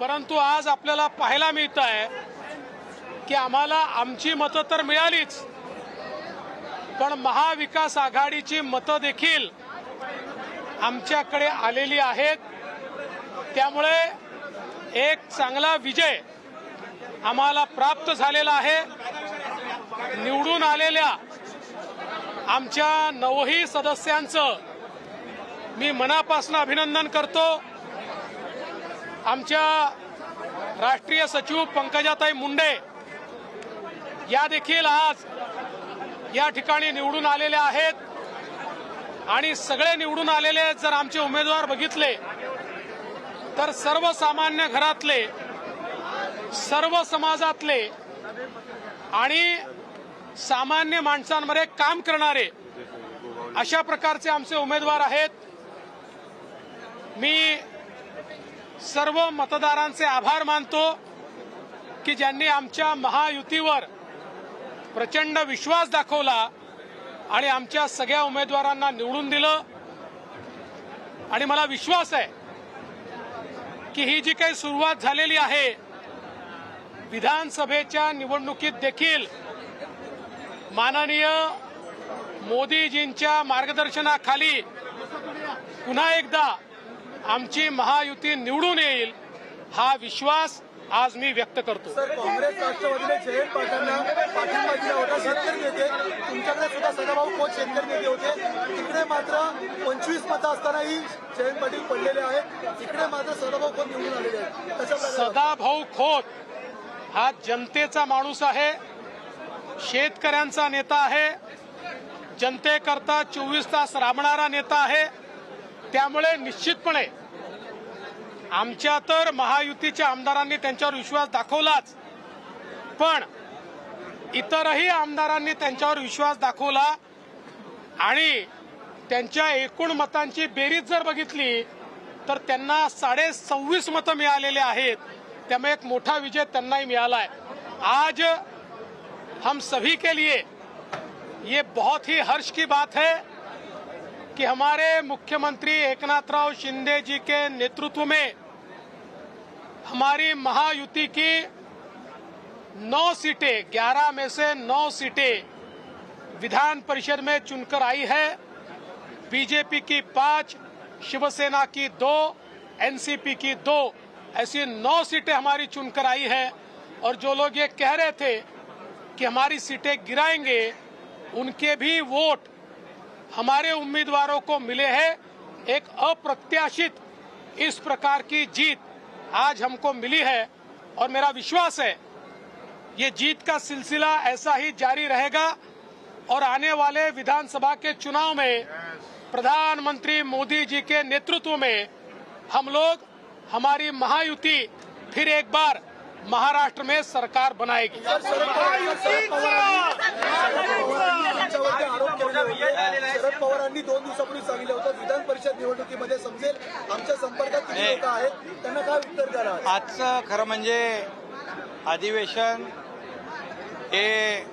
परंतु आज आपल्याला पाहायला मिळत आहे की आम्हाला आमची मतं तर मिळालीच पण महाविकास आघाडीची मतं देखील आमच्याकडे आलेली आहेत. त्यामुळे एक चांगला विजय आम्हाला प्राप्त झालेला आहे. निवडून आलेल्या आमच्या नवही सदस्यांचं मी मनापासून अभिनंदन करतो. आमच्या राष्ट्रीय सचिव पंकजाताई मुंडे या देखील आज या ठिकाणी निवडून आलेल्या आहेत. आणि सगळे निवडून आलेले जर आमचे उमेदवार बघितले तर सर्वसामान्य घरातले सर्व समाजातले आणि सामान्य माणसांमध्ये काम करणारे अशा प्रकारचे आमचे उमेदवार आहेत. मी सर्व मतदारांचे आभार मानतो की ज्यांनी आमच्या महायुतीवर प्रचंड विश्वास दाखवला आणि आमच्या सगळ्या उमेदवारांना निवडून दिलं. आणि मला विश्वास आहे की ही जी काही सुरुवात झालेली आहे विधानसभेच्या निवडणुकीत देखील माननीय मोदीजींच्या मार्गदर्शनाखाली पुन्हा एकदा आमची महायुती निवडून येईल हा विश्वास आज मी व्यक्त करतो. सर काँग्रेस राष्ट्रवादीने जयंत पाटलांना पाठिंबा दिला होता शेतकरी नेते. तुमच्याकडे सुद्धा सदाभाऊ खोत शेतकरी नेते होते. तिकडे मात्र पंचवीस मतं असतानाही जयंत पाटील पडलेले आहेत. इकडे मात्र सदाभाऊ खोत निवडून आलेले आहेत. सदाभाऊ खोत हा जनतेचा माणूस आहे शेतकऱ्यांचा नेता आहे जनतेकरता चोवीस तास राबणारा नेता आहे. त्यामुळे निश्चितपणे आमच्या तर महायुतीच्या आमदारांनी त्यांच्यावर विश्वास दाखवलाच. पण इतरही आमदारांनी त्यांच्यावर विश्वास दाखवला आणि त्यांच्या एकूण मतांची बेरीज जर बघितली तर त्यांना साडे सव्वीस मतं मिळालेले आहेत. त्यामुळे एक मोठा विजय त्यांनाही मिळाला आहे आज हम सभी के लिए ये बहुत ही हर्ष की बात है. कि हमारे मुख्यमंत्री एकनाथ राव शिंदे जी के नेतृत्व में हमारी महायुति की नौ सीटें, ग्यारह में से नौ सीटें विधान परिषद में चुनकर आई है। बीजेपी की पाँच, शिवसेना की दो, एनसीपी की दो, ऐसी नौ सीटें हमारी चुनकर आई है। और जो लोग ये कह रहे थे कि हमारी सीटें गिराएँगे, उनके भी वोट हमारे उम्मीदवारों को मिले हैं एक अप्रत्याशित इस प्रकार की जीत आज हमको मिली है। और मेरा विश्वास है, ये जीत का सिलसिला ऐसा ही जारी रहेगा और आने वाले विधानसभा के चुनाव में प्रधानमंत्री मोदी जी के नेतृत्व में हम लोग, हमारी महायुति फिर एक बार महाराष्ट्र में सरकार बनाएगी। शरद पवार- शरद पवारांनी दोन दिवसापूर्वी सांगितलं होतं विधान परिषद निवडणुकीमध्ये समजेल आमच्या संपर्कात किती लोक आहेत त्यांना काय उत्तर द्याल आज? आजचं खरं म्हणजे अधिवेशन हे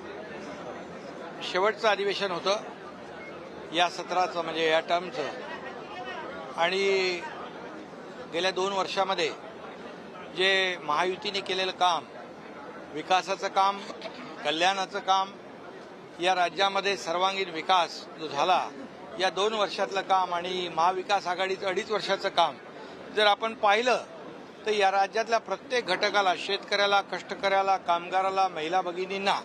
शेवटचं अधिवेशन होतं या सत्राचं म्हणजे या टर्मचं आणि गेल्या दोन वर्षामध्ये जे महायुतीने केलेलं काम विकासाचं काम कल्याणाचं काम या राज्यामध्ये सर्वांगीण विकास जो झाला या दोन वर्षातलं काम आणि महाविकास आघाडीचं अडीच वर्षाचं काम जर आपण पाहिलं तर या राज्यातल्या प्रत्येक घटकाला शेतकऱ्याला कष्टकऱ्याला कामगाराला महिला भगिनींना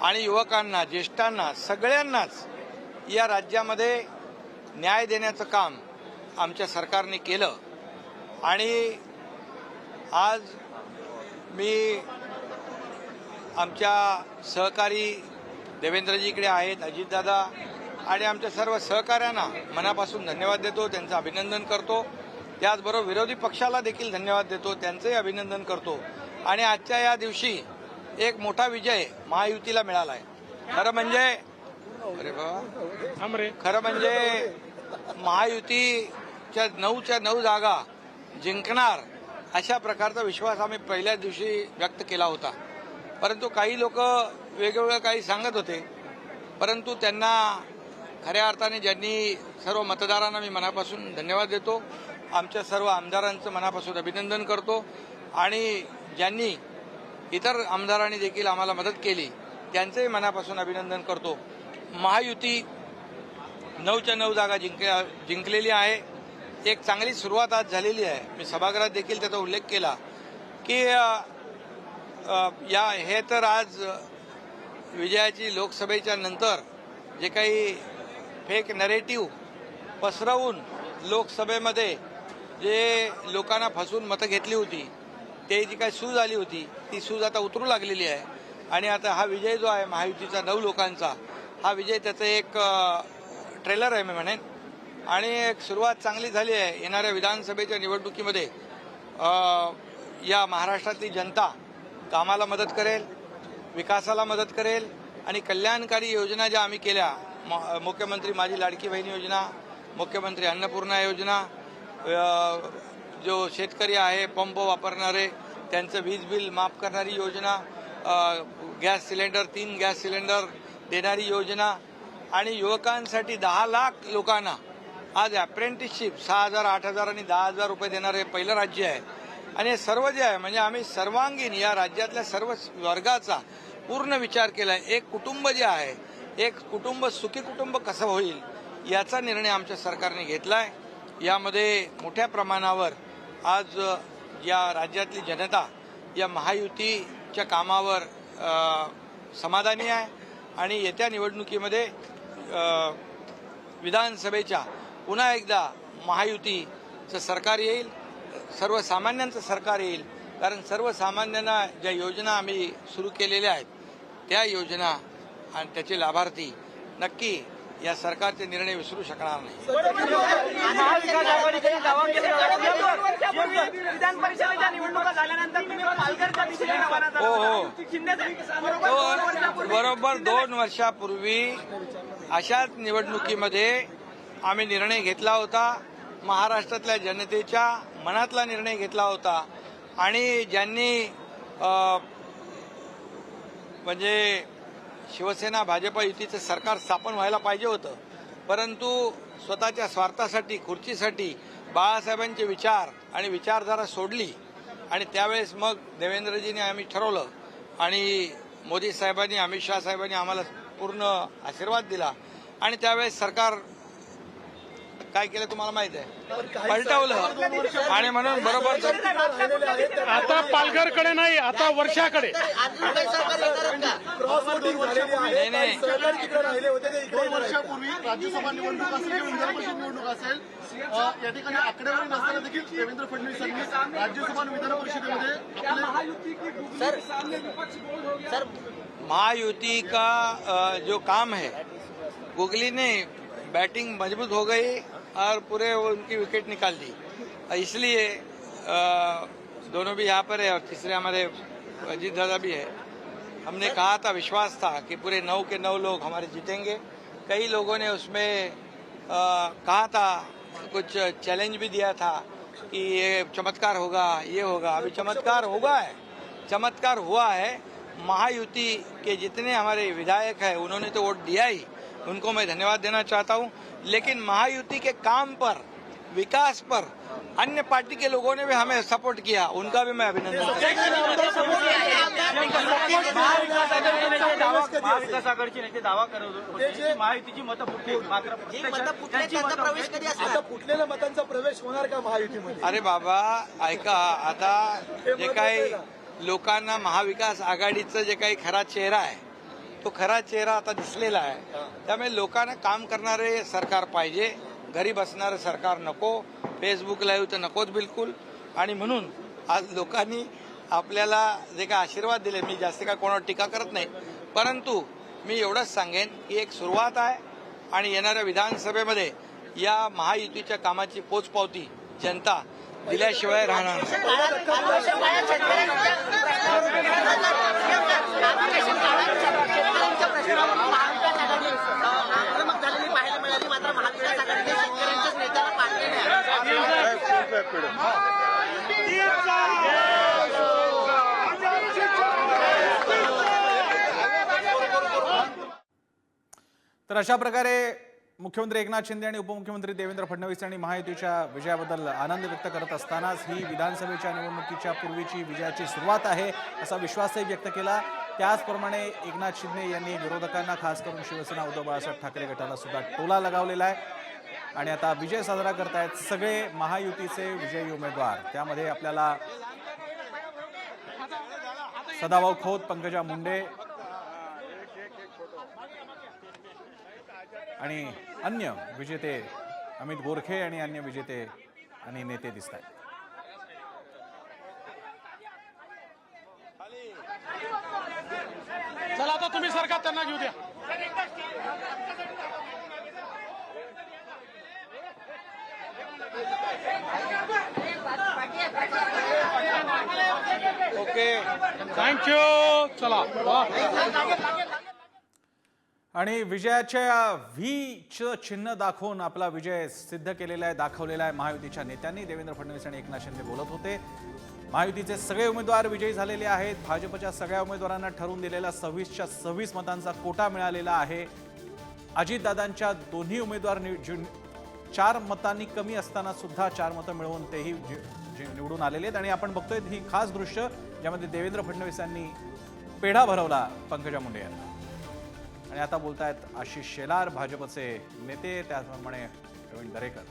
आणि युवकांना ज्येष्ठांना सगळ्यांनाच या राज्यामध्ये न्याय देण्याचं काम आमच्या सरकारने केलं. आणि आज मी आमच्या सहकारी देवेंद्रजीकडे आहेत अजितदादा आणि आमच्या सर्व सहकाऱ्यांना मनापासून धन्यवाद देतो त्यांचं अभिनंदन करतो. त्याचबरोबर विरोधी पक्षाला देखील धन्यवाद देतो त्यांचंही अभिनंदन करतो. आणि आजच्या या दिवशी एक मोठा विजय महायुतीला मिळाला आहे खरं म्हणजे अरे बाबा खरं म्हणजे महायुतीच्या नऊच्या नऊ जागा जिंकणार अशा प्रकारचा विश्वास आम्ही पहिल्याच दिवशी व्यक्त केला होता. परंतु काही लोक वेगवेगळं काही सांगत होते. परंतु त्यांना खऱ्या अर्थाने ज्यांनी सर्व मतदारांना मी मनापासून धन्यवाद देतो. आमच्या सर्व आमदारांचं मनापासून अभिनंदन करतो. आणि ज्यांनी इतर आमदारांनी देखील आम्हाला मदत केली त्यांचंही मनापासून अभिनंदन करतो. महायुती नऊच्या नऊ जागा जिंक जिंकलेली आहे. एक चांगली सुरुवात आज झालेली आहे. मी सभागृहात देखील त्याचा उल्लेख केला की या हे तर आज विजयाची लोकसभेच्या नंतर जे काही फेक नरेटिव्ह पसरवून लोकसभेमध्ये जे लोकांना फसवून मतं घेतली होती ते जी काही सूज आली होती ती सूज आता उतरू लागलेली आहे. आणि आता हा विजय जो आहे महायुतीचा नऊ लोकांचा हा विजय त्याचं एक ट्रेलर आहे मी म्हणेन. आणि एक सुरुवात चांगली झाली आहे. येणाऱ्या विधानसभेच्या निवडणुकीमध्ये या महाराष्ट्रातली जनता कामाला मदत करेल विकासाला मदत करेल आणि कल्याणकारी योजना ज्या आम्ही केल्या म- मुख्यमंत्री माझी लाडकी बहीण योजना मुख्यमंत्री अन्नपूर्णा योजना जो शेतकरी आहे पंप वापरणारे त्यांचं वीज बिल माफ करणारी योजना गॅस सिलेंडर तीन गॅस सिलेंडर देणारी योजना आणि युवकांसाठी दहा लाख लोकांना आज अप्रेंटिसशिप सहा हजार आठ हजार आणि दहा हजार रुपये देणारे पहिलं राज्य आहे. आणि हे सर्व जे आहे म्हणजे आम्ही सर्वांगीण या राज्यातल्या सर्व वर्गाचा पूर्ण विचार केला एक कुटुंब जे आहे एक कुटुंब सुखी कुटुंब कसं होईल याचा निर्णय आमच्या सरकारने घेतला आहे यामध्ये मोठ्या प्रमाणावर आज या राज्यातली जनता या महायुतीच्या कामावर समाधानी आहे. आणि येत्या निवडणुकीमध्ये विधानसभेच्या पुन्हा एकदा महायुतीचं सरकार येईल सर्वसामान्यांचं सरकार येईल. कारण सर्वसामान्यांना ज्या योजना आम्ही सुरू केलेल्या आहेत त्या योजना आणि त्याचे लाभार्थी नक्की या सरकारचे निर्णय विसरू शकणार नाही. हो, हो. बरोबर दोन वर्षापूर्वी अशाच निवडणुकीमध्ये आम्ही निर्णय घेतला होता. महाराष्ट्रातल्या जनतेच्या मनातला निर्णय घेतला होता. आणि ज्यांनी म्हणजे शिवसेना भाजप युतीचं सरकार स्थापन व्हायला पाहिजे होतं. परंतु स्वतःच्या स्वार्थासाठी खुर्चीसाठी बाळासाहेबांचे विचार आणि विचारधारा सोडली. आणि त्यावेळेस मग देवेंद्रजीने आम्ही ठरवलं आणि मोदी साहेबांनी अमित शहा साहेबांनी आम्हाला पूर्ण आशीर्वाद दिला. आणि त्यावेळेस सरकार काय केलं तुम्हाला माहीत आहे? पलटवलं. आणि म्हणून बरोबर आता पालघरकडे नाही आता वर्षाकडे. नाही, नाही. वर्षापूर्वी राज्यसभा निवडणूक असेल निवडणूक असेल या ठिकाणी आकडेवारी नसताना देखील देवेंद्र फडणवीसांनी राज्यसभा विधान परिषदेमध्ये महायुति का जो काम है गुगली ने बैटिंग मजबूत हो गई और पूरे वो उनकी विकेट निकाल दी। इसलिए दोनों भी यहाँ पर है और तीसरे हमारे अजीत दादा भी है। हमने कहा था विश्वास था कि पूरे नौ के नौ लोग हमारे जीतेंगे। कई लोगों ने उसमें अ, कहा था कुछ चैलेंज भी दिया था कि ये चमत्कार होगा ये होगा। अभी चमत्कार होगा है। चमत्कार हुआ है महायुति के जितने हमारे विधायक हैं उन्होंने तो वोट दिया ही। उनको मैं धन्यवाद देना चाहता हूं। लेकिन महायुति के काम पर विकास पर अन्य पार्टी के लोगों ने भी हमें सपोर्ट किया। उनका भी मैं अभिनंदन हूं। दावा करत होते जे- की महायुतीची मतं फुटली मात्र प्रत्यक्षात त्यांची मतं आता फुटलेल्या मतांचा प्रवेश होणार का महायुतीमध्ये? अरे बाबा ऐका आता जे काही लोकांना महाविकास आघाडीचं जे काही खरा चेहरा आहे तो खरा चेहरा आता दिसलेला आहे. त्यामुळे लोकांना काम करणारे सरकार पाहिजे. घरी बसणारं सरकार नको. फेसबुक लाईव्ह तर नकोच बिलकुल. आणि म्हणून आज लोकांनी आपल्याला जे काय आशीर्वाद दिले मी जास्त काय कोणावर टीका करत नाही. परंतु मी एवढंच सांगेन की एक सुरुवात आहे आणि येणाऱ्या विधानसभेमध्ये या महायुतीच्या कामाची पोचपावती जनता दिल्याशिवाय राहणार तर अशा प्रकारे मुख्यमंत्री एकनाथ शिंदे आणि उपमुख्यमंत्री देवेंद्र फडणवीस यांनी महायुतीच्या विजयाबद्दल आनंद व्यक्त करत असतानाच ही विधानसभेच्या निवडणुकीच्या पूर्वीची विजयाची सुरुवात आहे असा विश्वासही व्यक्त केला. त्याचप्रमाणे एकनाथ शिंदे यांनी विरोधकांना खास करून शिवसेना उद्धव बाळासाहेब ठाकरे गटाला सुद्धा टोला लगावलेला आहे. आणि आता विजय साजरा करतायत सगळे महायुतीचे विजयी उमेदवार. त्यामध्ये आपल्याला सदाभाऊ खोत पंकजा मुंडे आणि अन्य विजेते अमित गोरखे आणि अन्य विजेते आणि नेते दिसत आहेत चला आता तुम्ही सरकार त्यांना घेऊ द्या. ओके थँक्यू चला वा. आणि विजयाच्या व्हीचं चिन्ह दाखवून आपला विजय सिद्ध केलेला आहे दाखवलेला आहे. महायुतीच्या नेत्यांनी देवेंद्र फडणवीस आणि एकनाथ शिंदे बोलत होते. महायुतीचे सगळे उमेदवार विजयी झालेले आहेत. भाजपच्या सगळ्या उमेदवारांना ठरवून दिलेला सव्वीसच्या सव्वीस मतांचा कोटा मिळालेला आहे. अजितदादांच्या दोन्ही उमेदवार चार मतांनी कमी असताना सुद्धा चार मतं मिळवून तेही निवडून आलेले आहेत. आणि आपण बघतोय ही खास दृश्य ज्यामध्ये देवेंद्र फडणवीस यांनी पेढा भरवला पंकजा मुंडे यांना. आणि आता बोलतायत आशिष शेलार भाजपचे नेते त्याचप्रमाणे प्रवीण दरेकर.